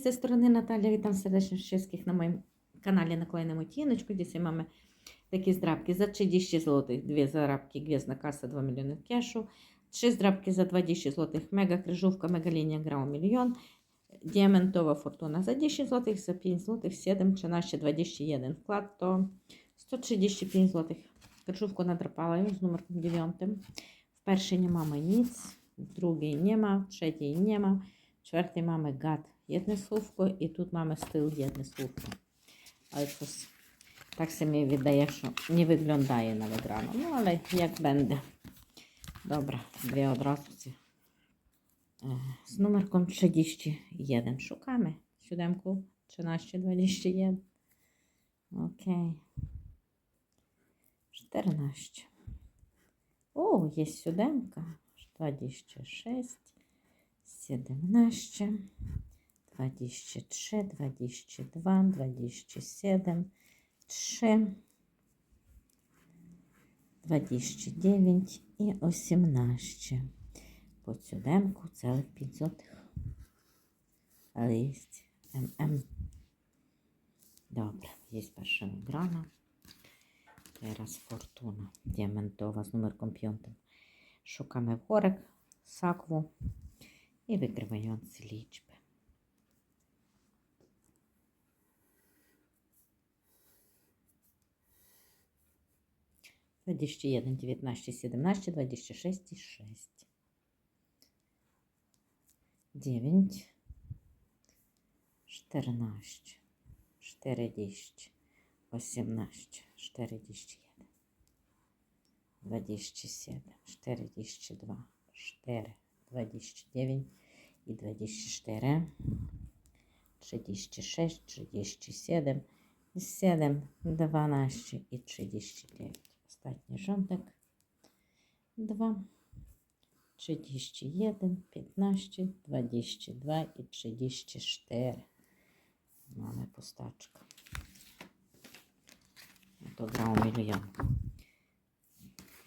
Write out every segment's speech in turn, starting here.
З цієї сторони Наталя. Вітам сердечно wszystkich на моєму каналі Наклеєному тіночку. Dzisiaj mamy такі здрабки за 30 злотих, дві здрабки, гвіздна каса, 2 мільйони кешу, три здрабки за 20 злотих, мега крижовка, мега лінія грау мільйон, діамантова фортуна за 10 злотих, за 5 злотих, 7, 13, 21 вклад, то 135 злотих. Крижовку надрапала з номером 9. В першій не mamy nic, w drugiej nie ma, w trzeciej nie ma, w czwartej mamy gad jedne słówko i tu mamy styl jedne słówko. Ale to s- tak się mi wydaje, що не виглядає на екрану. Ну, але як буде. Добре, дві одразу ці. Е, З номерком 31. Шукаємо сюдемку 1321. Окей. 14. О, є сюдемка. 26, 17, 23, 22, 27, 3, 29 і 18. По цю демку 500 листь ММ. Добре, є перша грана. Зараз фортуна діамантова з номерком 5. Шукаємо горик, сакву і викриваємо ці лічби. 21, 19, 17, 26 і 6. 9, 14, 40, 18, 41, 27, 42, 4, 29 і 24, 36, 37, 7, 12 і 39. Ostatni rządek. 2, 31, 15, 22 і 34. Mamy pustaczka. To grał milion.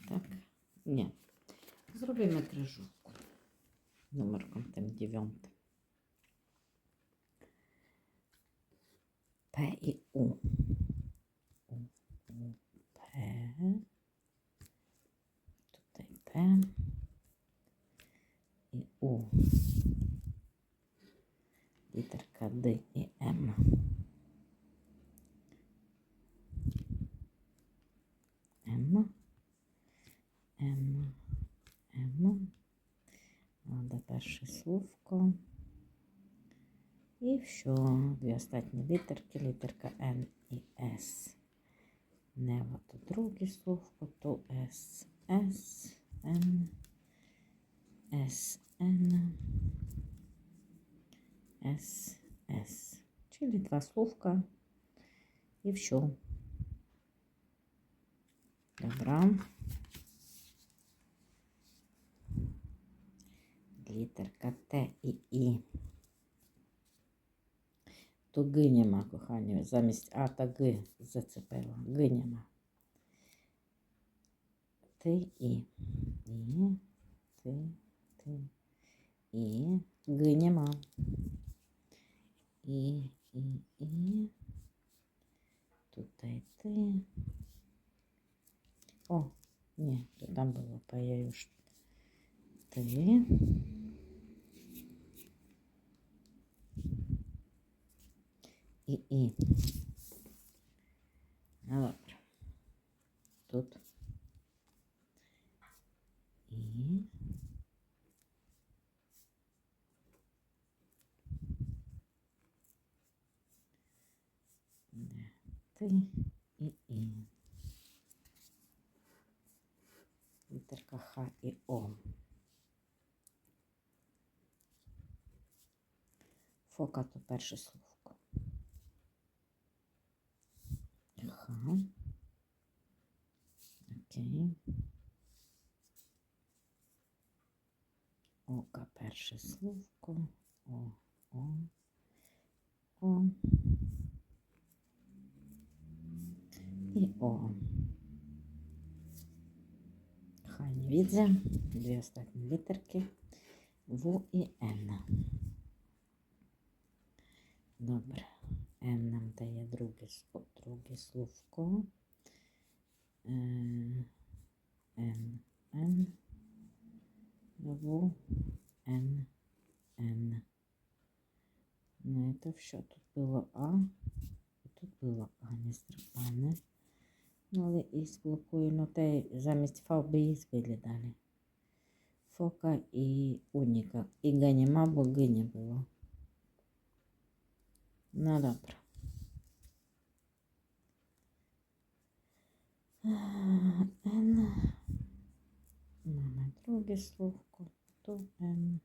Так, ні. Зробимо крижовку. Номерком тим дев'ятим. П і У. У, У, П. Тут і П. І У. Д і М. М. М, М. Надо перше словко. І все. Дві останні літерки, літерка Н і С. Нева то друге словко, то С. С, Н, С, Н, С, С. Чили два словка. І все. Добре. Літерка Т і І. То Г нема, кохані. Замість А та Г зацепила. Г нема. Т і. І. Т, Т. І. Г нема. І, І, І. Тут Т і Т. О, ні, то там було появилось. Т. і і. Ну, добре. Тут. І. Ти і Х і О. Фока то перше словко. Ага. Окей. Ока перше словко. О, о, о. І о. Хай не widzę. Дві останні літерки. В і Н. Добре. Н нам дає друге, друге словко. Е, Н, Н. В, Н, Н. Ну, это все. Тут було А. І тут було А, не страпане. Ну, але із блокую, ну те замість Фа би із виглядали. Фока і уніка. І Г нема, бо Г не було. Ну, добре. Н. Mamy drugie słówko. Tu N.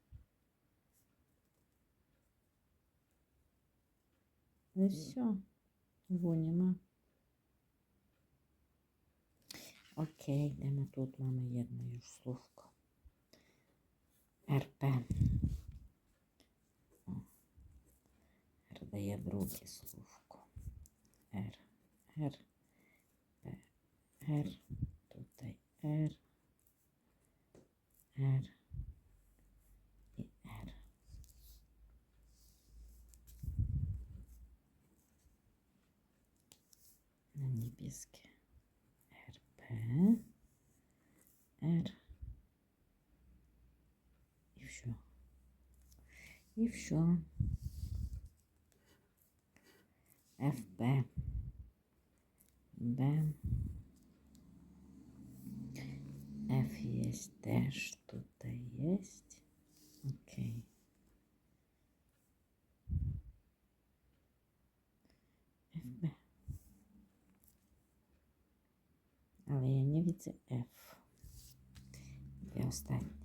І все. Во нема. Окей, де ми тут маємо єдне ж словко. РП. Р дає друге словко. Р. Р. П. Р. Тут Р. Р. І Р. На небеске. РП. Р. І все. І все. ФБ. Б. F есть теж тут есть. Окей. FB. Але я не widzę F. Дві останні.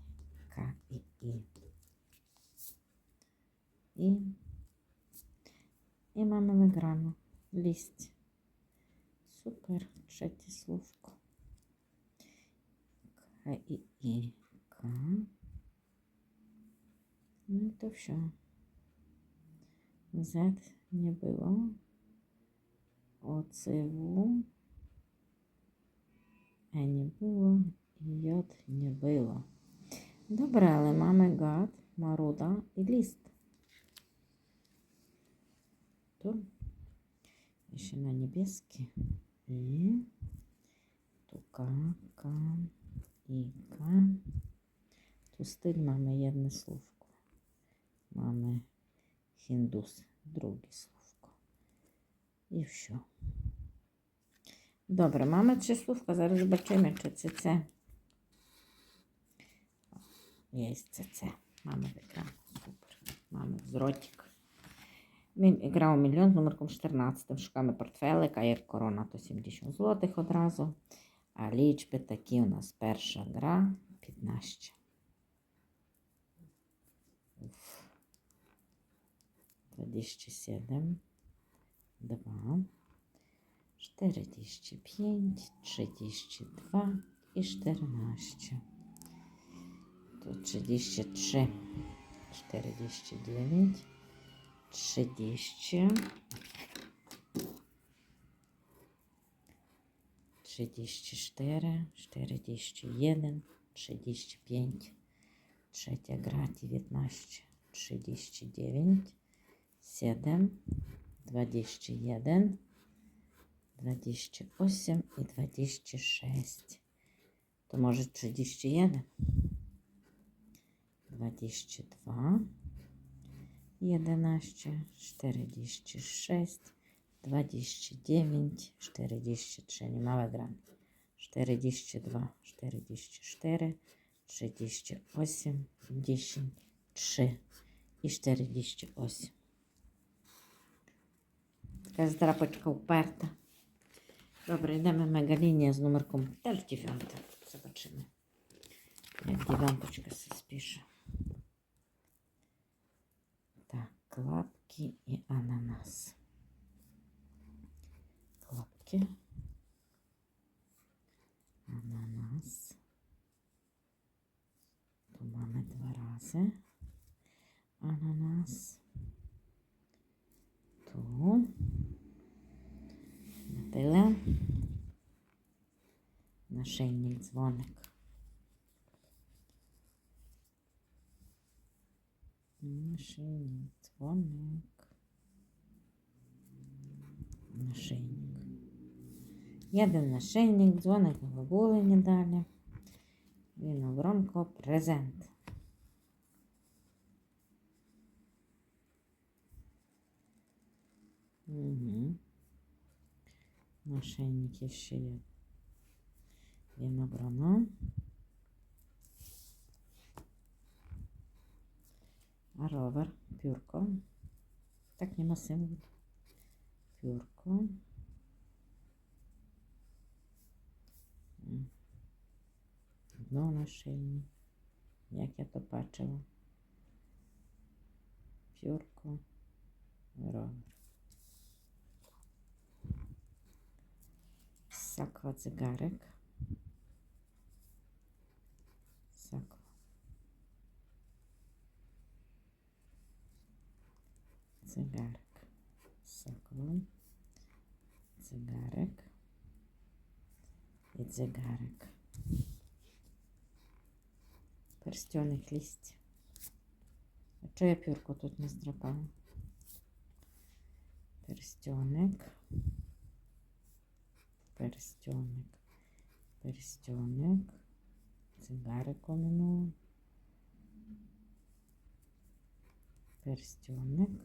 К і І. І. І mamy wygraną. Лість. Супер. Trzecie słówko. К и И. К. Ну то все. Z nie było. Оцеву. Е не було. J не було. Добре, але mamy гад, маруда і ліст. То ще на небески. І тука, ка. Іка. Ту стиль mamy jedне словко. Mamy хіндус, друге словко. І все. Добре, mamy trzy słówka. Зараз zobaczymy, czy це. Є це це. Mamy wygrano. Супер. Mamy wzrocik. Він грав мільйон з номерком 14. Шукаємо портфелик, а як корона, то 70 злотих одразу. А лічби такі у нас перша гра 15. Уф. 27, 2, 45, 32 і 14. Тут 33, 49, 30, 34, 41, 35, третя гра 19, 39, 7, 21, 28 і 26. То може 31, 22, 11, 46, 29, 43, nie małe gramy. 42, 44, 38, 10, 3 і 48. Така здрапочка уперта. Добре, йдемо мегалінія з номерком теж 9. Zobaczymy. Як дев'яточка се спіше. Клапки і ананас. Клапки. Ананас. Mamy dwa razy. Ananas. Tu. Na tyle. Naszyjnik, dzwonek. Dzwonek. нашийник. Єдин нашийник, дзвоник голуболені далі. Віногронко презент. Угу. Нашийники ще є. Вінограно. А ровер, пюрко. Так нема символу. Пюрко. М. Дно на шиї. Як я то бачила. Пюрко. Ровер. Саква цигарик. Саква. Цигарик. Саква. Цигарик. І цигарик. Перстьоних листів. А чого я пюрку тут не здрапала? Перстьоник. Перстьоник. Перстьоник. Цигарик оминула. Перстьоник.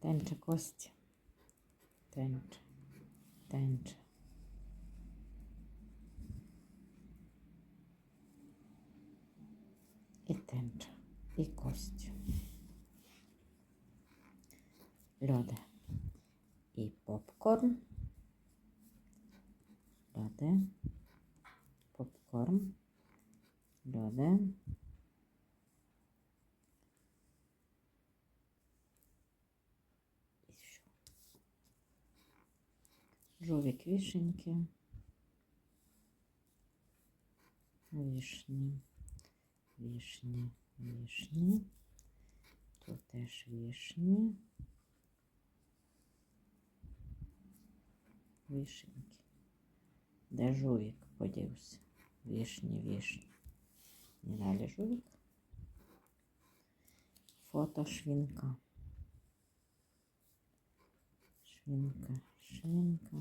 Тенча кості. Тенча. Тенча. І тенча. І кость. Льоди. І попкорн. Льоди. Попкорн. Льоди. Жовік вишеньки. Вишні. Вишні. Вишні. Тут теж вишні. Вишеньки. Де жовік подівся? Вишні, вишні. І далі жовік. Фото швінка. Швінка, швінка.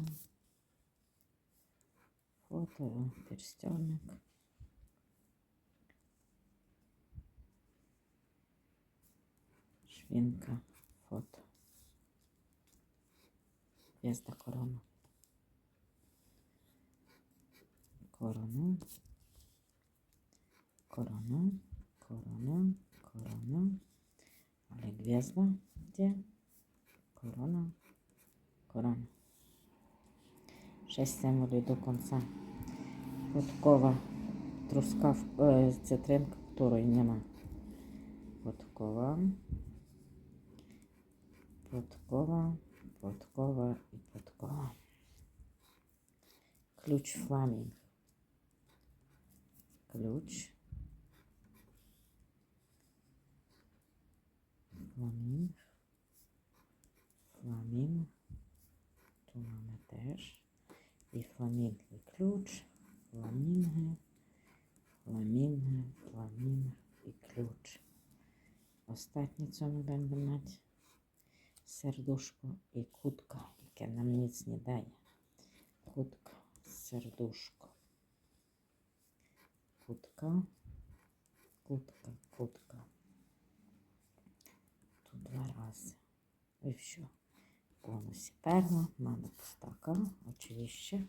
Фото, перстенок. Швінка, фото. Звезда корона. Корона. Корона. Корона. Корона. Але гвезда где? Корона. Корона. Шесть символів до кінця. Подкова. Трускав, е, цитринка, которої нема. Подкова. Подкова. Подкова і подкова. Ключ фламінг. Ключ. Фламінг. Фламінг. Тут. І фламінг і ключ. Фламінги. Фламінги. Фламінг і ключ. Co my będziemy mieć? Serduszko i kutka, jakie nam nic nie daje. Kutka, serduszko. Kutka, kutka, kutka. Tu dwa razy. I все. W bonusie perła, mamy pustaka, oczywiście.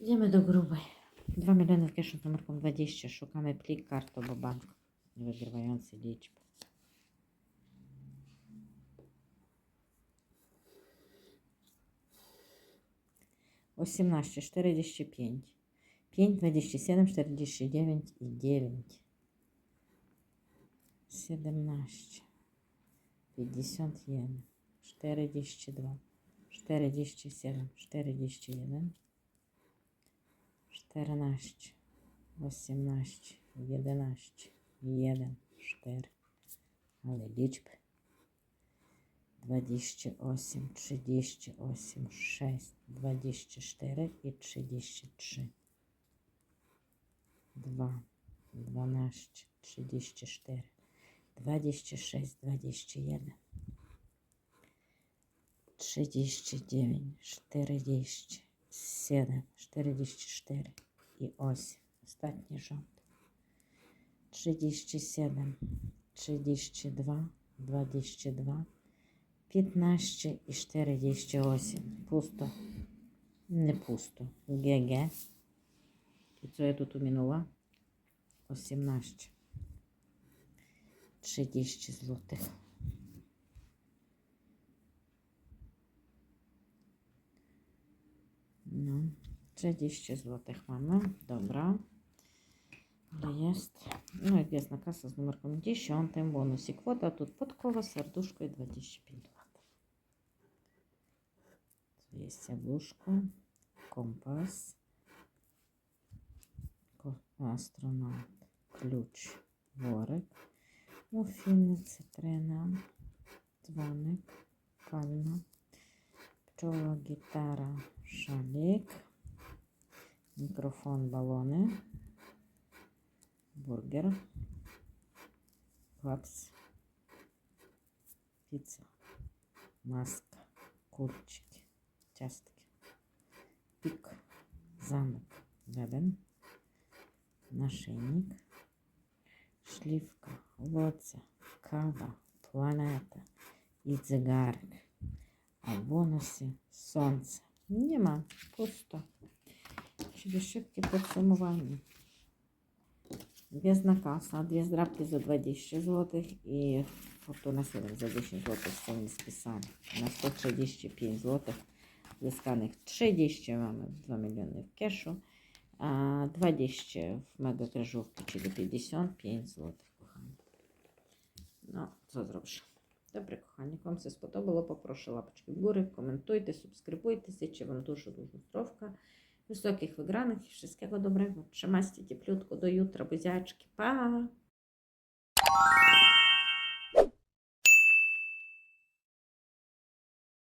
Idziemy do grubej. 2 miliony w kieszeni numerką 20. Szukamy plik kartu, bo bank wygrywający liczby. Osiemnaście, czterdzieści pięć, pięć, dwadzieścia siedem, czterdzieści dziewięć i dziewięć. Siedemnaście, pięćdziesiąt jeden, czterdzieści dwa, czterdzieści siedem, czterdzieści jeden, czternaście, osiemnaście, jedenaście, jeden, cztery, ale liczby. 28, 38, 6, 24 і 33. 2, 12, 34, 26, 21, 39, 40, 7, 44 і ось останній жовтий. 37, 32, 22, 15 і 48. Пусто. Не пусто. ГГ. І це я тут умінула? 18. 30 злотих. No, 30 złotych mamy. Dobra. To jest. No i jest na kasa z numerką 10. Bonusik kwota. Тут podkowa, serduszko i 25 lat. Tu jest jabłuszko, kompas, ko- astronaut, klucz, worek, mufiny, cytryna, dzwonek, palma, чоло гитара шалік, микрофон баллоны бургер, папс, пицца маска, курочки частки, пик замок, габен, нашийник, шлівка, лоця, кава, планета і цигарки. Бонусі сонце. Нема, пусто. Через шибки підсумування. Гвездна каса, две здрабки за 20 злотих і фортуна 7 за 10 злотих сьогодні списали. На 135 злотих зисканих 30 mamy 2 мільйони в кешу, а 20 в мегакрижовці чи до 55 злотих, кохані. Ну, що зробиш? Добре, кохані, як вам все сподобало, попрошу лапочки вгоры, коментуйте, субскрибуйтеся, чи вам дуже-дуже здоровка. Високих виграних і всього доброго. Шамасті, теплютку до ютра, бузячки. Pa!